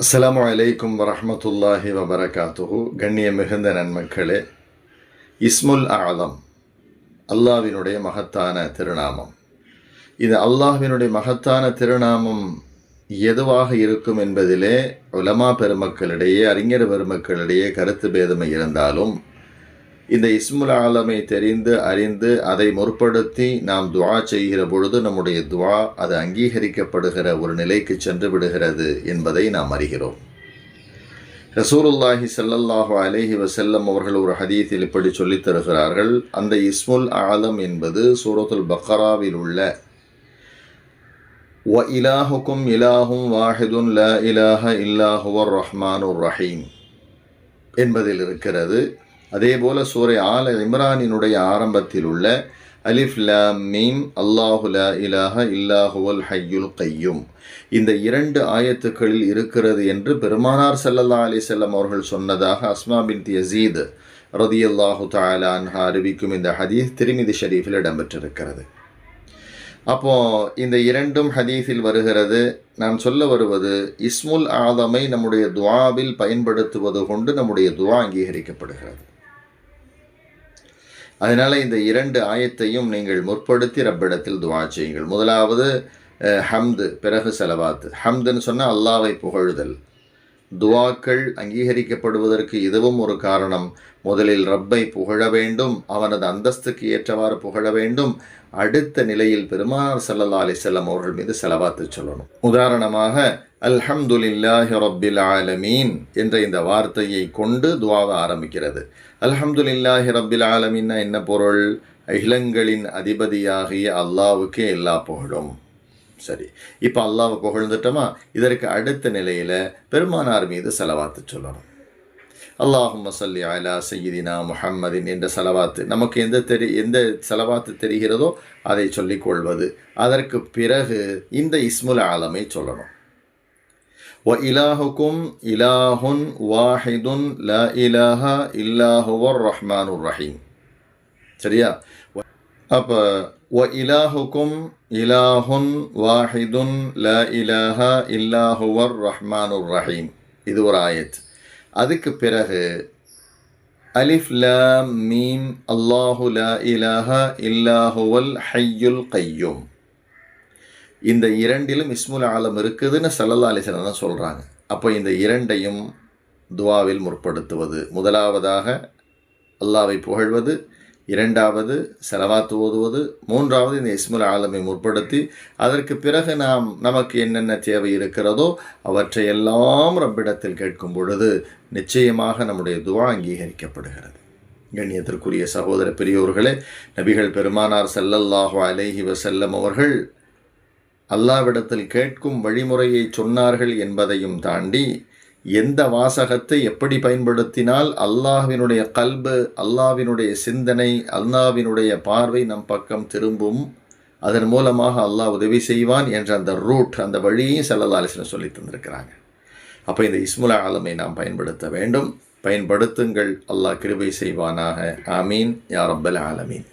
அஸ்ஸலாமு அலைக்கும் வரமத்துல்லாஹி வபரகாத்துஹு. கண்ணிய மிகுந்த நன்மக்களே இஸ்முல் ஆலம் அல்லாவினுடைய மகத்தான திருநாமம். இது அல்லாஹினுடைய மகத்தான திருநாமம் எதுவாக இருக்கும் என்பதிலே உலமா பெருமக்களிடையே அறிஞர் பெருமக்களிடையே கருத்து பேதமை இருந்தாலும் இந்த இஸ்முல் ஆலமை தெரிந்து அறிந்து அதை முற்படுத்தி நாம் துவா செய்கிற பொழுது நம்முடைய துவா அது அங்கீகரிக்கப்படுகிற ஒரு நிலைக்கு சென்று விடுகிறது என்பதை நாம் அறிகிறோம். ரசூலுல்லாஹி சல்லல்லாஹு அலேஹி வசல்லம் அவர்கள் ஒரு ஹதீத்தில் இப்படி சொல்லித் தருகிறார்கள். அந்த இஸ்முல் ஆலம் என்பது சூரத்துல் பக்ராவில் உள்ள வ இலாஹுக்கும் இலாஹும் வாஹிதுன் ல இலாஹ இல்லாஹுவர் ரஹ்மானுர் ரஹீம் என்பதில் இருக்கிறது. அதே போல சூரை ஆல இம்ரானினுடைய ஆரம்பத்தில் உள்ள அலிஃப் மீம் அல்லாஹு லா இலாஹ இல்லாஹுவல் ஹையுல் கையும். இந்த இரண்டு ஆயத்துக்களில் இருக்கிறது என்று பெருமானார் சல்லல்லா அலி செல்லம் அவர்கள் சொன்னதாக அஸ்மா பின் யசீத் ரதி அல்லாஹு அன்ஹா அறிவிக்கும் இந்த ஹதீஸ் திருமிதி ஷரீஃபில் இடம்பெற்றிருக்கிறது. அப்போ இந்த இரண்டும் ஹதீஸில் வருகிறது. நான் சொல்ல வருவது இஸ்முல் ஆதமை நம்முடைய துவாவில் பயன்படுத்துவது கொண்டு நம்முடைய துவா அங்கீகரிக்கப்படுகிறது. அதனால் இந்த இரண்டு ஆயத்தையும் நீங்கள் முற்படுத்தி ரப்பிடத்தில் துவா செய்யுங்கள். முதலாவது ஹம்து பிறகு செலவாத்து. ஹம்துன்னு சொன்னால் அல்லாவை புகழுதல். துவாக்கள் அங்கீகரிக்கப்படுவதற்கு இதுவும் ஒரு காரணம். முதலில் ரப்பை புகழ வேண்டும் அவனது அந்தஸ்துக்கு ஏற்றவாறு புகழ வேண்டும். அடுத்த நிலையில் பெருமானார் ஸல்லல்லாஹு அலைஹி அவர்கள் மீது செலவாத்து சொல்லணும். உதாரணமாக அல்ஹம்துலில்லாஹி ரப்பில் ஆலமீன் என்ற இந்த வார்த்தையை கொண்டு துவாவை ஆரம்பிக்கிறது. அல்ஹம்துலில்லாஹி ரப்பில் ஆலமீன்னா என்ன பொருள்? அகிலங்களின் அதிபதியாகிய அல்லாவுக்கே எல்லா புகழும். சரி இப்போ அல்லாவை புகழ்ந்துட்டோமா? இதற்கு அடுத்த நிலையில் பெருமானார் மீது செலவாத்து சொல்லணும். அல்லாஹும் சல்லி அலா சையீதினா முஹம்மதின் என்ற செலவாத்து. நமக்கு எந்த தெரி எந்த செலவாத்து தெரிகிறதோ அதை சொல்லிக் கொள்வது. அதற்கு பிறகு இந்த இஸ்முல் ஆலமை சொல்லணும். வ இலாஹுக்கும் இலாஹுன் வாஹிதுன் ல இலாஹ இல்லாஹுவர் ரஹ்மானுர் ரஹீம் சரியா அப்போ வ இலாஹுக்கும் இலாஹுன் வாஹிதுன் ல இலாஹ இல்லாஹுவர் ரஹ்மானுர் ரஹீம் இது ஒரு ஆயத் அதுக்கு பிறகு அலிஃப் லாம் மீம் அல்லாஹு லா இலாஹ இல்லாஹுவல் ஹய்யுல் கையும் இந்த இரண்டிலும் இஸ்முல் ஆலம் இருக்குதுன்னு சல்லல்லா அலிசன் தான் சொல்கிறாங்க அப்போ இந்த இரண்டையும் துவாவில் முற்படுத்துவது. முதலாவதாக அல்லாவை புகழ்வது இரண்டாவது செலவாத்து ஓதுவது மூன்றாவது இந்த இஸ்முல் ஆலமை முற்படுத்தி அதற்கு பிறகு நாம் நமக்கு என்னென்ன தேவை இருக்கிறதோ அவற்றையெல்லாம் ரப்பிடத்தில் கேட்கும் பொழுது நிச்சயமாக நம்முடைய துவா அங்கீகரிக்கப்படுகிறது. கண்ணியத்திற்குரிய சகோதர பெரியோர்களே நபிகள் பெருமானார் செல்லல்லாஹோ அலேஹி வசல்லம் அவர்கள் அல்லாவிடத்தில் கேட்கும் வழிமுறையை சொன்னார்கள் என்பதையும் தாண்டி எந்த வாசகத்தை எப்படி பயன்படுத்தினால் அல்லாஹ்வினுடைய கல்பு அல்லாவினுடைய சிந்தனை அல்லாவினுடைய பார்வை நம் பக்கம் திரும்பும் அதன் மூலமாக அல்லாஹ் உதவி செய்வான் என்ற அந்த ரூட் அந்த வழியையும் செல்லலாலிசன் சொல்லி தந்திருக்கிறாங்க. அப்போ இந்த இஸ்முல் ஆலமை நாம் பயன்படுத்த வேண்டும். பயன்படுத்துங்கள். அல்லாஹ் கிருபை செய்வானாக. ஆமீன். யார் ரப்பல் ஆலமீன்.